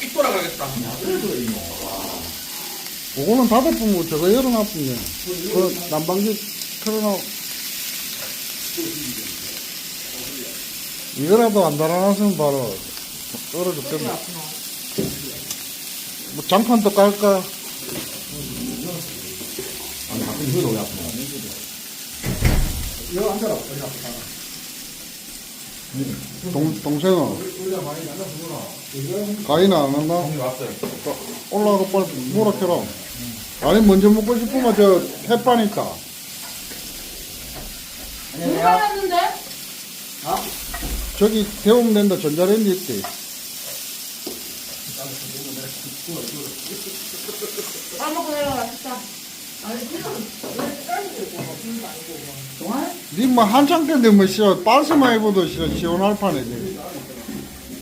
입 돌아가겠다. 그거는 닫아보면 저거 열어놨으면 그 난방기 틀어놓 이거라도 안 달아놨으면 바로 얼어 죽겠네 뭐 장판도 깔까 아니 가끔 이거 왜 아프나? 여기 앉아라. 여기 앉아라. 동, 동생은 가위나 안 한다 형님 왔어요. 올라가 빨리 뭐라 켜라 아니 먼저 먹고 싶으면 저 햇반 있다 누가 했는데? 저기 데우면 된다 전자레인지 있대 밥 먹고 내려가 진짜. 니뭐 한창 때인데 뭐 시원 빤스만 입어도 시원, 시원할 판이지